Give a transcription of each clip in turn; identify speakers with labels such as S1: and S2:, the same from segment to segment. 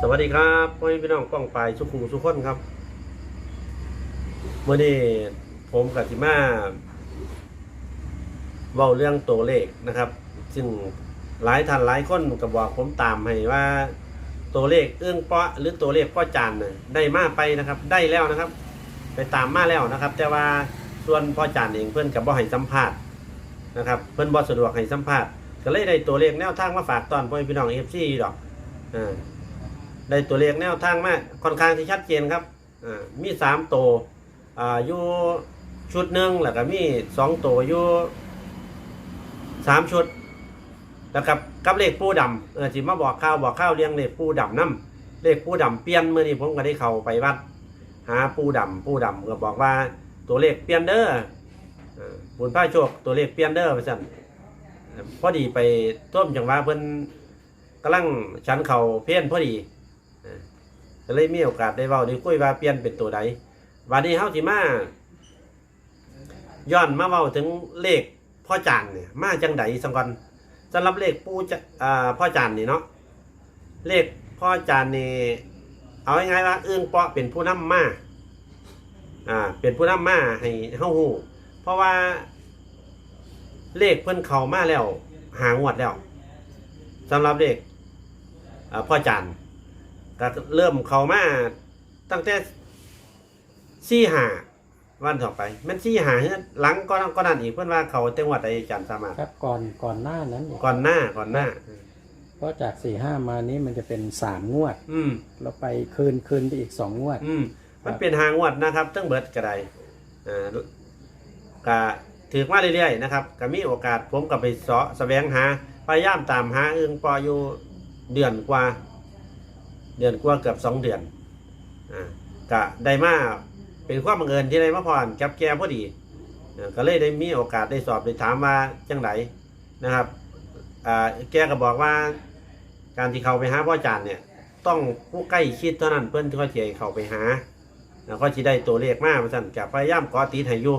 S1: สวัสดีครับพ่อพี่น้องป้องไปสุขุมสุขคนครับเมื่อนี้ผมกับจิมาเว้าเรื่องตัวเลขนะครับ ซึ่งหลายท่านหลายคนก็บบอกผมตามให้ว่า ตัวเลขเอื้องเปาะหรือตัวเลขพ่อจานน่ะได้มาไปนะครับ ได้แล้วนะครับ ไปตามมาแล้วนะครับ แต่ว่าส่วนพ่อจานเองเพื่อนกับบ่ให้สัมภาษณ์นะครับ เพื่อนบ่สะดวกให้สัมภาษณ์ก็เลยได้ตัวเลขแนวทางมาฝากตอนพ่อพี่น้องเอฟซีดอกอ่า ได้ตัวเลขแนวทางมาค่อนข้างที่ชัดเจนครับอ่ามีสามตัวอ่าอยู่ชุดหนึ่งแล้วก็มีสองตัวอยู่สามชุด แล้วกับกับเลขปูดำเออที่มาบอกข้าวบอกข้าวเลี้ยงเลขปูดำน้ำเลขปูดำเปลี่ยนเมื่อนี้ผมก็ได้เข้าไปวัด หาปูดำปูดำก็บอกว่าตัวเลขเปลี่ยนเด้อเออบุญพระโชคตัวเลขเปลี่ยนเด้อไปสั่นเออพอดีไปท่วมจังหวะเพิ่นกำลังชันเข่าเพี้ยนพอดี ก็เลยมีโอกาสได้เว้าได้คุยว่าเปลี่ยนเป็นตัวใดวันนี้เฮาสิมาย้อนมาเว้าถึงเลขพ่อจานเนี่ยมาจังไดสังก่อนสำหรับเลขปู่จะอ่าพ่อจานนี่เนาะเลขพ่อจานนี่เอาง่ายๆว่าเอื้องเปาะเป็นผู้นำมาอ่าเป็นผู้นำมาให้เฮาฮู้เพราะว่าเลขเพิ่นเข้ามาแล้วหางวดแล้วสำหรับเลขพ่อจาน ก็เริ่มเข้ามาตั้งแต่สี่หาวันต่อไปแมันสี่หาหลังก็ก็นั่นอีกเพื่อนว่าเขาจังหวัดใดอาจารย์สามารถ
S2: ครับก่อนก่อนหน้านั้นอีก
S1: ก่อนหน้าก่อนหน้า
S2: เพราะจากสี่ห้ามานี้มันจะเป็นสามงวด
S1: อืม
S2: แล้วไปคืนคืนไปอีกสองงวด
S1: อืมมันเป็นหางวดนะครับตั้งเบิดกระไดอ่าก็ถือมาเรื่อยๆนะครับก็มีโอกาสผมกับไปเสาะแสวงหาพยายามตามหาอึงปออยู่เดือนกว่า เดือนกว่าเกือบสองเดือนอ่าก็ได้มาเป็นความบังเอิญที่ได้มาพรกับแกพอดีอ่าก็เลยได้มีโอกาสได้สอบได้ถามว่าจังไดนะครับอ่าแกก็บอกว่า การที่เขาไปหาพ่อจานเนี่ย ต้องผู้ใกล้ชิดเท่านั้นเพื่อนที่เขาจะให้เขาไปหาแล้วก็จะได้ตัวเลขมากมาสั่นกับพยายามกอตีไทยอยู่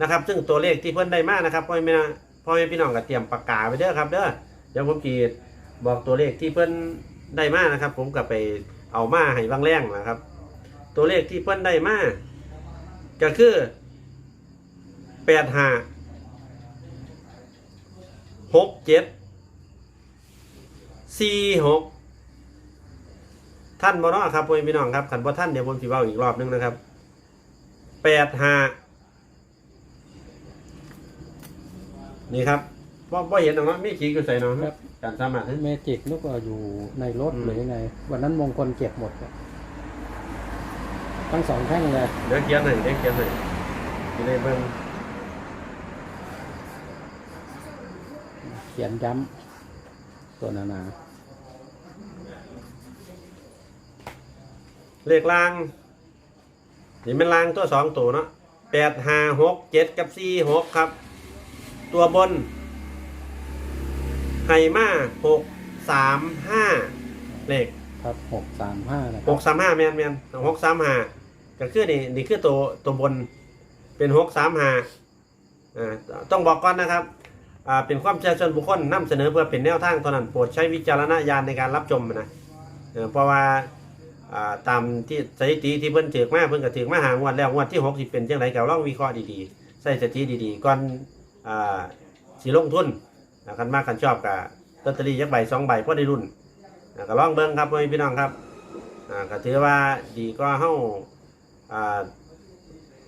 S1: นะครับ ซึ่งตัวเลขที่เพื่อนได้มากนะครับพ่อแม่พ่อแม่พี่น้องก็เตรียมปากกาไปเด้อครับเด้อเดี๋ยวผมจีบอกตัวเลขที่เพื่อน ได้มากนะครับ ผมก็ไปเอามาให้บางแรงนะครับ ตัวเลขที่เพื่นได้มากก็คือแปดห้าหกเจ็ดสี่หกท่านบเนาะครับพี่น้องครับขันบ่ท่านเดี๋ยวผมสิเว้าอีกรอบนึงนะครับแปดห้านี่ครับ บ่บ่เห็นหรอกเนาะมีขีดอยู่ใส่เนาะ
S2: ครับ
S1: การสามารถ
S2: เมจิกนึกว่าอยู่ในรถ
S1: อืม
S2: หรือยังไง วันนั้นมงคลเก็บหมดอะทั้งสองแท่งเลย
S1: เดี๋ยวเขียนให้เดี๋ยวเขียนให้สิได้เบิ่ง
S2: เขียนย้ำตัวนานา
S1: เลขล่างนี่มันล่างตัวสองตัวเนาะแปดห้าหกเจ็ดกับสี่หกครับ ตัวบน ไฮมาหกสามห้าเลข
S2: ครับหกสามห้านะค
S1: ห
S2: รับ
S1: กสามห้าแมนแมนหกสามห้าก็คือนี่นี่คือตัวตัวบนเป็นหกสามห้าอ่าต้องบอกก่อนนะครับอ่าเป็นความเชื่อส่วนบุคคลนำเสนอเพื่อเป็นแนวทางเท่านั้นโปรดใช้วิจารณญาณในการรับชมนะเออเพราะว่าอ่าตามที่สถิติที่เพิ่นถือมาเพิ่นก็ถือมาหางวดแล้วงวดที่หกสิเป็นจังไรก็ลองวิเคราะห์ดีๆใส่สถิติดีๆก่อนอ่าสิลงทุนนะ คันมากคันชอบกับลอตเตอรี่ยักใบสองใบพอได้รุ่นอ่าก็ลองเบิ่งครับพ่อแม่พี่น้องครับอ่าก็ถือว่าดีก็เฮาอ่า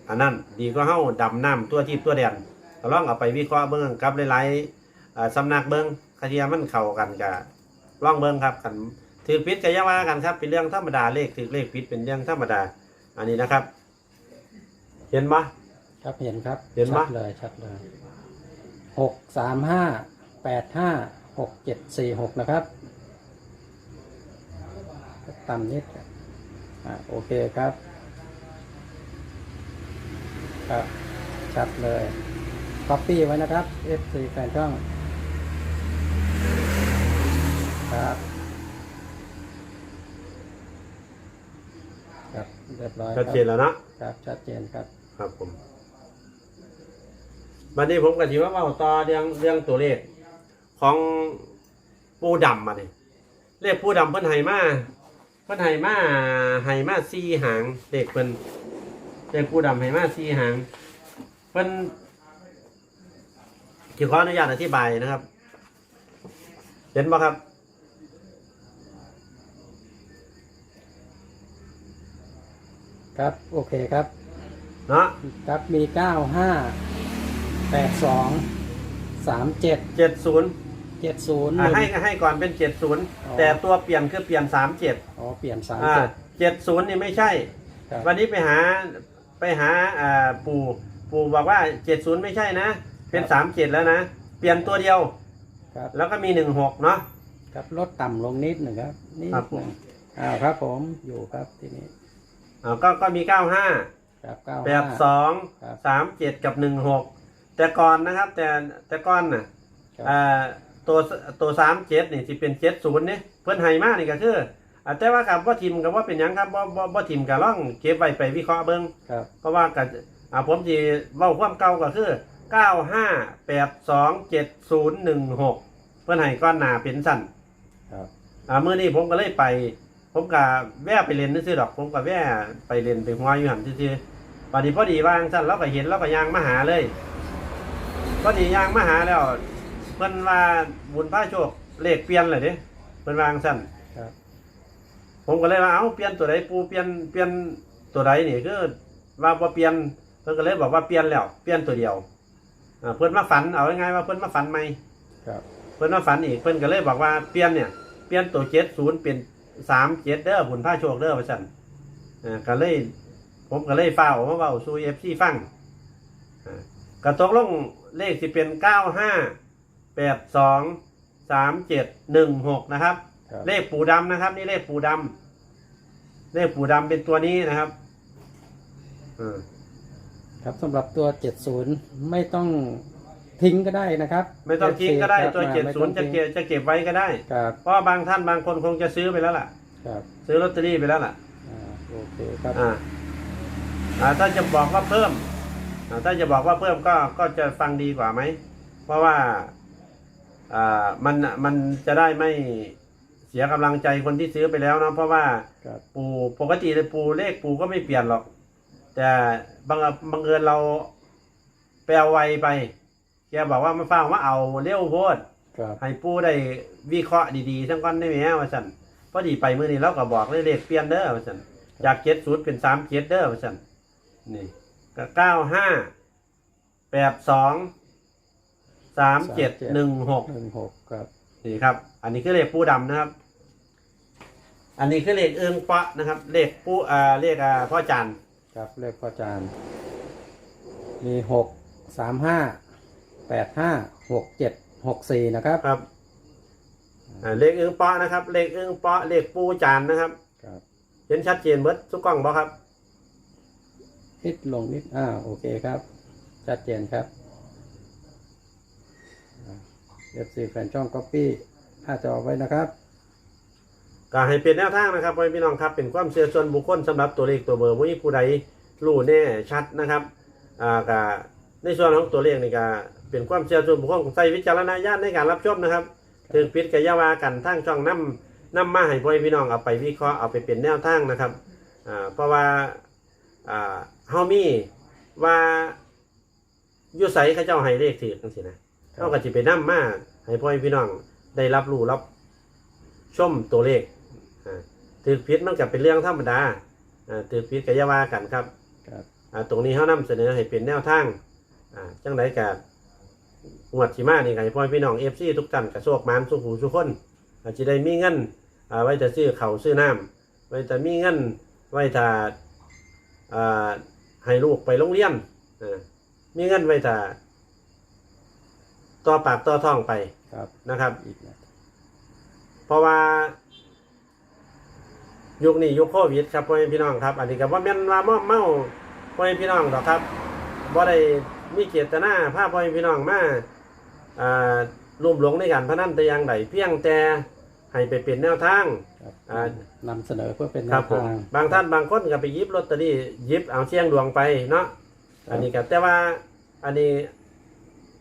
S1: อันนั้นดีก็เฮาดำน้ำตัวทิพย์ตัวแดนก็ลองเอาไปวิเคราะห์เบิ่งกับหลายๆอ่าสำนักเบิ่งคดีมันเข้ากันก็ลองเบิ่งครับกันถือผิดก็อย่าว่ากันครับ เป็นเรื่องธรรมดาเลขถือเลขผิดเป็นเรื่องธรรมดา อันนี้นะครับ เห็นปะ
S2: ครับเห็นครับ
S1: เห็นปะ
S2: ชัดเลยชัดเลยหกสามห้า แปดห้าหกเจ็ดสี่หกนะครับต่ำนิดอ่าโอเคครับครับชัดเลยคัปปี้ไว้นะครับ FC แฟนช่องครับครับเรียบร้อยค
S1: ชั
S2: รั
S1: ด
S2: บ
S1: เจนแล้วเนาะ
S2: ครับ ชัดเจนครับ
S1: ครับผมวันนี้ผมก็ถือว่าเว้าต่อเรื่องเรื่องตัวเลข ของปูดำมาเนี่ยเลขปูดำเพิ่นให้มาเพิ่นให้มาให้มาสี่หางเด็กเพิ่นเด็กผู้ดำให้มาสี่หางเพิ่นที่ขออนุญาตอธิบายนะครับ เห็นบ่ครับ
S2: ครับ โอเคครับ
S1: เนาะ
S2: ครับมีเก้าห้าแปดสองสามเจ็ด
S1: เจ็ดศูนย์
S2: เจ็ดศูนย์
S1: ให้ให้ก่อนเป็นเจ็ดศูนย์
S2: อ๋อ
S1: แต่ตัวเปลี่ยนคือเปลี่ยนสามเจ็ด
S2: อ๋อเปลี่ยนสาม
S1: อ่า
S2: เจ็ด
S1: เจ็ดศูนย์นี่ไม่ใช่
S2: ครับ
S1: วันนี้ไปหาไปหาอ่าปู่ ปู่บอกว่าเจ็ดศูนย์ไม่ใช่นะ เป็นสามเจ็ดแล้วนะ เปลี่ยนตัวเดียว
S2: ครับ
S1: แล้วก็มีหนึ่งหกเนาะ
S2: ครับลดต่ำลงนิดหนึ่งครับนิด
S1: ครับ
S2: ห
S1: ผม
S2: นึ่งอ้าวครับผมอยู่ครับที่นี้
S1: อ่าก็ก็มีเก้าห้า
S2: ครับเก้า
S1: แปด
S2: ห้า
S1: สอง
S2: ครับ
S1: สามเจ็ดกับหนึ่งหกแต่ก่อนนะครับ แต่แต่ก่อนน่ะ
S2: ครับ
S1: อ่า ตัวตัวสามเจ็ดนี่ที่เป็นเจ็ดศูนย์เนี่ยเพิ่นให้มากนี่ก็คืออ่าแต่ว่ากับว่าทิมกับว่าเป็นหยังครับว่าว่าว่าทิมกับล่องเก็บไว้ไปวิเคราะห์เบิ่ง
S2: ครับ
S1: เพราะว่ากับอ่าผมจีเว้าความเก่าก็คือเก้าห้าแปดสองเจ็ดศูนย์หนึ่งหกเพิ่นให้ก้อนหนาเป็นสั้น
S2: ครับ
S1: อ่ามื้อนี้ผมก็เลยไป ผมก็แว่ไปเรียนซื่อๆดอก ผมก็แว่ไปเรียนไปหัวอยู่หันซื่อๆพอดีพอดีว่างสั้นเราก็เห็นเราก็ย่างมาหาเลยพอดีย่างมาหาแล้วเพิ่นว่าบุญพระโชคเลขเปลี่ยนเลยเด้เพิ่นวาจั่งสั้น
S2: ครับ
S1: ผมก็เลยว่าเอ้าเปลี่ยนตัวใดปูเปลี่ยนเปลี่ยนตัวใดนี่คือว่าบ่เปลี่ยนเพิ่นก็เลยบอกว่าเปลี่ยนแล้วเปลี่ยนตัวเดียวอ่าเพิ่นมาฝันเอาง่ายๆว่าเพิ่นมาฝันใหม่
S2: ครับ
S1: เพิ่นมาฝันอีกเพิ่นก็เลยบอกว่าเปลี่ยนเนี่ยเปลี่ยนตัวเจ็ดศูนย์เป็นสามเจ็ดเด้อบุญพระโชคเด้อว่าซั่นอ่าก็เลย ผมก็เลยฟ้าวมาเว้าสู่ FC ฟังอ่าก็ตกลงเลขสิเป็นเก้าห้า แปดสองสามเจ็ดหนึ่งหกนะครับ
S2: ครับ
S1: เลขปูดำนะครับ นี่เลขปูดำเลขปูดำเป็นตัวนี้นะครับอืม
S2: ครับสำหรับตัวเจ็ดศูนย์ไม่ต้องทิ้งก็ได้นะครับ
S1: ไม่ต้องทิ้งก็ได้
S2: ครับ
S1: ตัว
S2: อ่า
S1: เจ็ด
S2: ไม่
S1: ศู
S2: ต้
S1: น
S2: อง
S1: ย์จะ
S2: ทิ้ง
S1: เก็บจะเก็บไว้ก็ได้
S2: ครับ
S1: เพราะว่าบางท่านบางคนคงจะซื้อไปแล้วล่ะ
S2: ครับ
S1: ซื้อลอตเตอรี่ไปแล้วล่ะ
S2: อ่าโอเคครับ
S1: อ่าอ่าถ้าจะบอกว่าเพิ่มอ่าถ้าจะบอกว่าเพิ่มก็ก็จะฟังดีกว่าไหม เพราะว่า อ่ามันมันจะได้ไม่เสียกำลังใจคนที่ซื้อไปแล้วเนาะเพราะว่า
S2: ครับ
S1: ปูปกติเลยปูเลขปูก็ไม่เปลี่ยนหรอก แต่บางบังเอิญเราไปเอาไวไปแกบอกว่ามาฟังว่าเอาเร็วโพด
S2: ครับ
S1: ให้ปูได้วิเคราะห์ดีๆทั้งก้อนได้ไหมว่าสันพอดีไปมือนี้เราก็บอกเลยเลขเปลี่ยนเด้อว่าสันจากเจ็ดศูนย์เป็นสามเจ็ดเด้อว่าสันนี่ก็เก้าห้าแปดสอง สามเจ็ดหนึ่งหก
S2: หนึ่งหกครับ
S1: นี่ครับ อันนี้คือเลขปูดำนะครับ อันนี้คือเลขเอิงปะนะครับ เลขปูอ่าเลขอ่าพ่อจันทร์
S2: ครับเลขพ่อจานมีหกสามห้าแปดห้าหกเจ็ดหกสี่นะครับ
S1: ครับอ่าเลขเอิงปะนะครับ เลขเอิงปะเลขปูจันทร์นะครับ
S2: ครับ
S1: เห็นชัดเจนเบิดทุกกล้องบ่ครับ
S2: นิดลงนิดอ่าโอเคครับ ชัดเจนครับ เอฟซีแฟนช่องก๊อปปี้หน้าจอไว้นะครับ
S1: ก็ให้เป็นแนวทางนะครับพ่อแม่พี่น้องครับเป็นความเชื่อส่วนบุคคลสำหรับตัวเลขตัวเบอร์ว่าผู้ใดรู้แน่ชัดนะครับอ่าก็ในส่วนของตัวเลขนี่ก็เป็นความเชื่อส่วนบุคคลใส่วิจารณญาณในการรับชมนะครับถึงพิษกับยาวากันทั้งช่องน้ำน้ำมาให้พ่อแม่พี่น้องเอาไปวิเคราะห์เอาไปเป็นแนวทางนะครับอ่าเพราะว่าอ่าเฮามีว่าอยุไสเขาเจ้าให้เลขถือจังซี่นะเขาก็จะไปนํมา ให้พ่อแม่พี่น้องได้รับรู้รับชมตัวเลขอ่าถือพิษมันก็เป็นเรื่องธรรมดาอ่าถือพิษกับยาวากันครับ
S2: ครับ
S1: อ่าตรงนี้เขานำเสนอให้เป็นแนวทางอ่าจังไรกับงวดสีมานี่ไงพ่อพี่น้องเอฟซีทุกท่านกระโชคมานสุขหูสุขคนอาจจะได้มีเงินอ่าไว้แต่ซื้อเขาวซื้อน้ำไว้แต่มีเงินไว้แต่อ่าให้ลูกไปโรงเรียนอ่ามีเงินไว้แต่ ต่อปากต่อท้องไป
S2: ครับ
S1: นะครับ
S2: อีกนะ
S1: เพราะว่า ยุคนี้ยุคโควิดครับพ่อแม่พี่น้องครับ อันนี้ก็บ่แม่นว่าม่อมเมาพ่อแม่พี่น้องดอกครับบ่ได้มีเจตนาพาพ่อแม่พี่น้องมาอ่าร่วมหลงในการพนันแต่อย่างใดเพียงแต่ให้ไปเป็นแนวทาง
S2: ครับ
S1: อ่า
S2: นำเสนอเพื่อเป็นแน
S1: ครับ
S2: ว
S1: ผม
S2: ทาง
S1: บางท่านบางคนก็ไปหยิบลอตเตอรี่หยิบเอาเสี่ยงดวงไปเนาะอันนี้ก็แต่ว่าอันนี้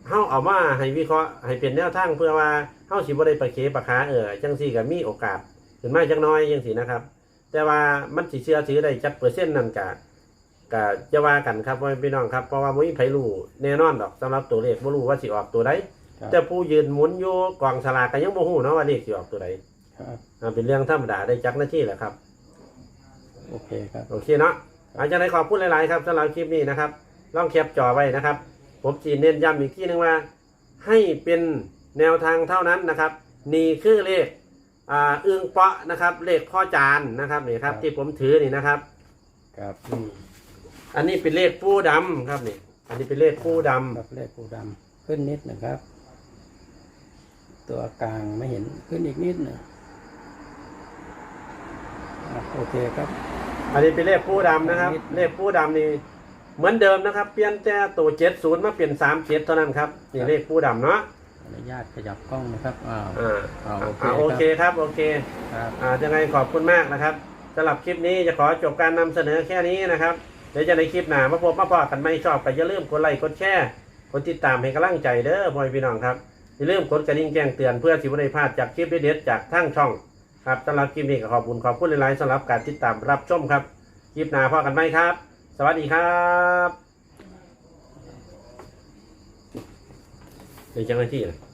S1: เฮาเอามาให้วิเคราะห์ให้เป็นแนวทางเพื่อว่าเฮาสิบ่ได้ไปเคปะขาเออจังซี่ก็มีโอกาสขึ้นมาจักหน้อยจังซี่นะครับ แต่ว่ามันสิเชื่อถือได้จักเปอร์เซ็นต์นั่นกะกะจะว่ากันครับพ่อแม่พี่น้องครับเพราะว่าบ่มีไผรู้แน่นอนดอกสำหรับตัวเลขบ่รู้ว่าสิออกตัวใด
S2: ครับ
S1: แต่ผู้ยืนหมุนอยู่กองสลากก็ยังบ่ฮู้เนาะว่าเลขสิออกตัวใด
S2: ครับ
S1: อ่าเป็นเรื่องธรรมดาได้จักหน้าที่แหละครับ
S2: โอเคครับ
S1: โอเคเนาะอาจารย์ในขอบคุณหลาย ๆ ครับสำหรับคลิปนี้นะครับ ลองแคปจอไว้นะครับ ผมจีเน้นย้ำอีกที่นึงว่า ให้เป็นแนวทางเท่านั้นนะครับ นี่คือเลขอ่าอึ้งเปาะนะครับ เลขพ่อจานนะครับนี่ครับ ที่ผมถือนี่นะครับ
S2: ครับ
S1: อืมอันนี้เป็นเลขปูดำครับนี่ อันนี้เป็นเลขปูดำ
S2: ครับเลขปูดำขึ้นนิดหนึ่งครับ ตัวกลางไม่เห็นขึ้นอีกนิดหนึ่งอะโอเคครับ
S1: อันนี้เป็นเลขปูดำนะครับ เลขปูดำนี่ เหมือนเดิมนะครับ เปลี่ยนแต่ตัวเจ็ดศูนย์มาเปลี่ยนสามเจ็ดเท่านั้นครับนี่เลขปูดำเนาะ
S2: อนุญาตขยับกล้องนะครับอ้าว
S1: อ่า
S2: อ่าโอเค
S1: อ่าโอเคครับโอเค
S2: ครับ
S1: อ่ายังไงขอบคุณมากนะครับสำหรับคลิปนี้จะขอจบการนำเสนอแค่นี้นะครับเดี๋ยวจะในคลิปหน้ามาพบมาพอกันไม่ชอบก็อย่าลืมกดไลค์กดแชร์กดติดตามให้กำลังใจเด้อพ่อแม่พี่น้องครับอย่าลืมกดกระดิ่งแจ้งเตือนเพื่อสิบได้พลาดจากคลิปเด็ดๆจากทั้งช่องครับสำหรับคลิปนี้ก็ขอบคุณขอบคุณหลายๆสำหรับการติดตามรับชมครับคลิปหน้าพอกันไหมครับส วัสดีครับเป็นเจ้าหน้าที่นะ